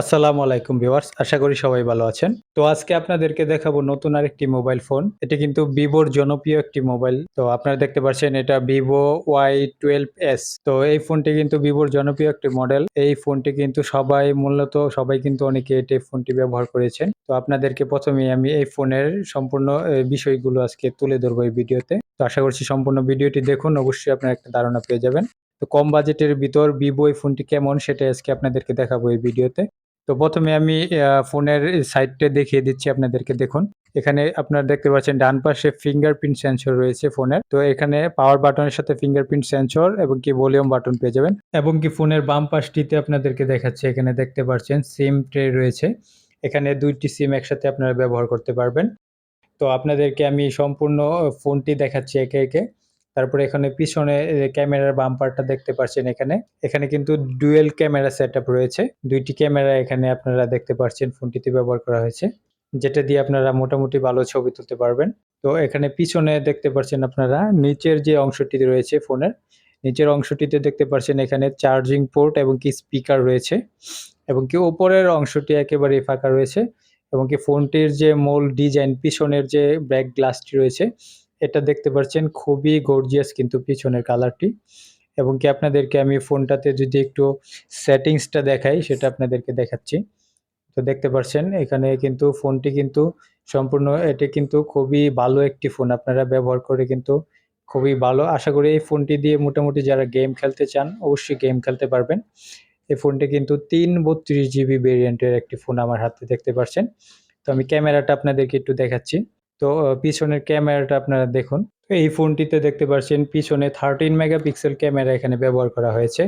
আসসালামু আলাইকুম ভিউয়ার্স, আশা করি সবাই ভালো আছেন। তো আজকে আপনাদেরকে দেখাবো নতুন আরেকটি মোবাইল ফোন। এটি কিন্তু ভিভোর জনপ্রিয় একটি মোবাইল। তো আপনারা দেখতে পাচ্ছেন এটা ভিভো ওয়াই টুয়েলভ এস। তো এই ফোনটি কিন্তু ভিভোর জনপ্রিয় একটি মডেল। এই ফোনটি কিন্তু সবাই, মূলত সবাই কিন্তু অনেকে এই ফোনটি ব্যবহার করেছেন। তো আপনাদেরকে প্রথমে আমি এই ফোনের সম্পূর্ণ বিষয়গুলো আজকে তুলে ধরবো এই ভিডিওতে। তো আশা করছি সম্পূর্ণ ভিডিওটি দেখুন, অবশ্যই আপনার একটা ধারণা পেয়ে যাবেন। তো কম বাজেটের ভিতর ভিভো এই ফোনটি কেমন সেটা আজকে আপনাদেরকে দেখাবো এই ভিডিওতে। তো প্রথমে আমি ফোনের সাইডটা দেখিয়ে দিচ্ছি আপনাদেরকে, দেখুন। এখানে আপনারা দেখতে পাচ্ছেন ডান পাশে ফিঙ্গারপ্রিন্ট সেন্সর রয়েছে ফোনের। তো এখানে পাওয়ার বাটনের সাথে ফিঙ্গারপ্রিন্ট সেন্সর এবং কি ভলিউম বাটন পেয়ে যাবেন এবং কি ফোনের বাম পাশটিতে আপনাদেরকে দেখাচ্ছে, এখানে দেখতে পাচ্ছেন সিম ট্রে রয়েছে। এখানে দুইটি সিম একসাথে আপনারা ব্যবহার করতে পারবেন। তো আপনাদেরকে আমি সম্পূর্ণ ফোনটি দেখাচ্ছি একে একে। তারপরে এখানে পিছনে ক্যামেরার বাম্পারটা দেখতে পাচ্ছেন এখানে। এখানে কিন্তু ডুয়েল ক্যামেরা সেটআপ রয়েছে। দুইটি ক্যামেরা এখানে আপনারা দেখতে পাচ্ছেন ফোনটিতে ব্যবহার করা হয়েছে। যেটা দিয়ে আপনারা মোটামুটি ভালো ছবি তুলতে পারবেন। তো এখানে পিছনে দেখতে পাচ্ছেন আপনারা, নিচের যে অংশটি রয়েছে ফোনের, নিচের অংশটিতে দেখতে পাচ্ছেন এখানে চার্জিং পোর্ট এবং কি স্পিকার রয়েছে এবং কি উপরের অংশটি একেবারেই ফাঁকা রয়েছে এবং কি ফোনটির যে মূল ডিজাইন, পিছনের যে ব্যাক গ্লাসটি রয়েছে এটা দেখতে পাচ্ছেন খুবই গর্জিয়াস কিন্তু পিছনের কালারটি। এবং কি আপনাদেরকে আমি ফোনটাতে যদি একটু সেটিংসটা দেখাই, সেটা আপনাদেরকে দেখাচ্ছি। তো দেখতে পাচ্ছেন, এখানে কিন্তু ফোনটি কিন্তু সম্পূর্ণ, এটি কিন্তু খুবই ভালো একটি ফোন। আপনারা ব্যবহার করে কিন্তু খুবই ভালো। আশা করি এই ফোনটি দিয়ে মোটামুটি যারা গেম খেলতে চান, অবশ্যই গেম খেলতে পারবেন। এই ফোনটি কিন্তু তিন বত্রিশ জিবি ভেরিয়েন্টের একটি ফোন আমার হাতে দেখতে পাচ্ছেন। তো আমি ক্যামেরাটা আপনাদেরকে একটু দেখাচ্ছি। তো পিছনের ক্যামেরাটা আপনারা দেখুন। এই ফোনটিতে দেখতে পাচ্ছেন পিছনে থার্টিন মেগাপিক্সেল ক্যামেরা এখানে ব্যবহার করা হয়েছে,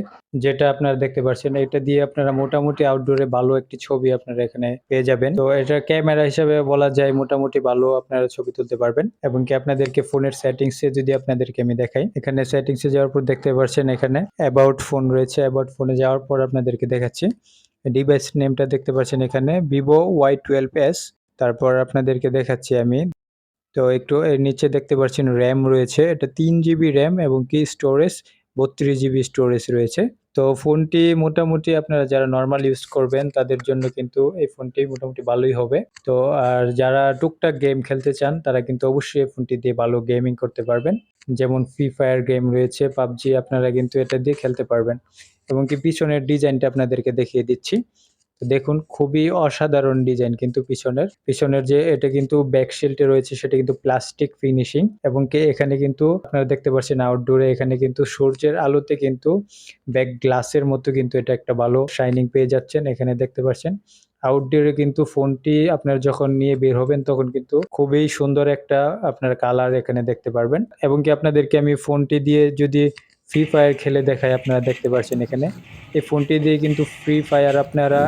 যেটা আপনারা দেখতে পাচ্ছেন এটা দিয়ে আপনারা মোটামুটি আউটডোরে ভালো একটি ছবি আপনারা এখানে পেয়ে যাবেন। তো এটা ক্যামেরা হিসাবে বলা যায় মোটামুটি ভালো আপনারা ছবি তুলতে পারবেন। এবং কি আপনাদেরকে ফোনের সেটিংসে যদি আপনাদেরকে আমি দেখাই, এখানে সেটিংসে যাওয়ার পর দেখতে পাচ্ছেন এখানে অ্যাবাউট ফোন রয়েছে। অ্যাবাউট ফোনে যাওয়ার পর আপনাদেরকে দেখাচ্ছি। ডিভাইস নেমটা দেখতে পাচ্ছেন এখানে ভিভো ওয়াই টুয়েলভ এস তারপর আপনাদেরকে দেখাচ্ছি আমি তো একটু এর নিচে দেখতে পাচ্ছেন র্যাম রয়েছে। এটা তিন জিবি র্যাম এবং কি স্টোরেজ বত্রিশ জিবি স্টোরেজ রয়েছে। তো ফোনটি মোটামুটি আপনারা যারা নর্মাল ইউজ করবেন, তাদের জন্য কিন্তু এই ফোনটি মোটামুটি ভালোই হবে। তো আর যারা টুকটাক গেম খেলতে চান, তারা কিন্তু অবশ্যই এই ফোনটি দিয়ে ভালো গেমিং করতে পারবেন। যেমন ফ্রি ফায়ার গেম রয়েছে, পাবজি, আপনারা কিন্তু এটা দিয়ে খেলতে পারবেন। এবং কি পিছনের ডিজাইনটা আপনাদেরকে দেখিয়ে দিচ্ছি। দেখুন, খুবই অসাধারণ ডিজাইন কিন্তু পিছনের। পিছনের যে এটা কিন্তু ব্যাক শিল্ডে রয়েছে, সেটা কিন্তু প্লাস্টিক ফিনিশিং এবং কি এখানে কিন্তু আপনারা দেখতে পাচ্ছেন আউটডোরে এখানে কিন্তু সূর্যের আলোতে কিন্তু ব্যাক গ্লাসের মতো কিন্তু এটা একটা ভালো শাইনিং পেয়ে যাচ্ছেন। এখানে দেখতে পাচ্ছেন আউটডোরে কিন্তু ফোনটি আপনার যখন নিয়ে বের হবেন, তখন কিন্তু খুবই সুন্দর একটা আপনার কালার এখানে দেখতে পারবেন। এবং কি আপনাদেরকে আমি ফোনটি দিয়ে যদি ফ্রি ফায়ার খেলে দেখায় আপনারা দেখতে পাচ্ছেন এখানে। এই ফোনটি দিয়ে কিন্তু ফ্রি ফায়ার আপনারা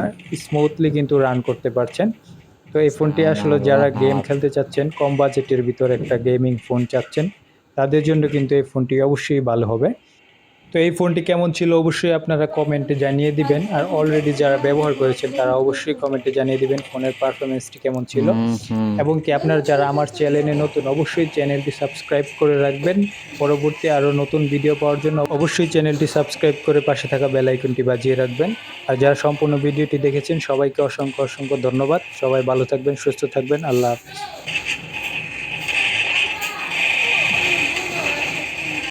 স্মুথলি কিন্তু রান করতে পারছেন। তো এই ফোনটি আসলে যারা গেম খেলতে চাচ্ছেন, কম বাজেটের ভিতর একটা গেমিং ফোন চাচ্ছেন, তাদের জন্য কিন্তু এই ফোনটি অবশ্যই ভালো হবে। তো এই ফোনটি কেমন ছিল অবশ্যই আপনারা কমেন্টে জানিয়ে দিবেন। আর অলরেডি যারা ব্যবহার করেছেন তারা অবশ্যই কমেন্টে জানিয়ে দিবেন ফোনের পারফরমেন্সটি কেমন ছিল। এবং কি আপনারা যারা আমার চ্যানেলে নতুন অবশ্যই চ্যানেলটি সাবস্ক্রাইব করে রাখবেন। পরবর্তী আরও নতুন ভিডিও পাওয়ার জন্য অবশ্যই চ্যানেলটি সাবস্ক্রাইব করে পাশে থাকা বেল আইকনটি বাজিয়ে রাখবেন। আর যারা সম্পূর্ণ ভিডিওটি দেখেছেন সবাইকে অসংখ্য অসংখ্য ধন্যবাদ। সবাই ভালো থাকবেন সুস্থ থাকবেন। আল্লাহ হাফেজ।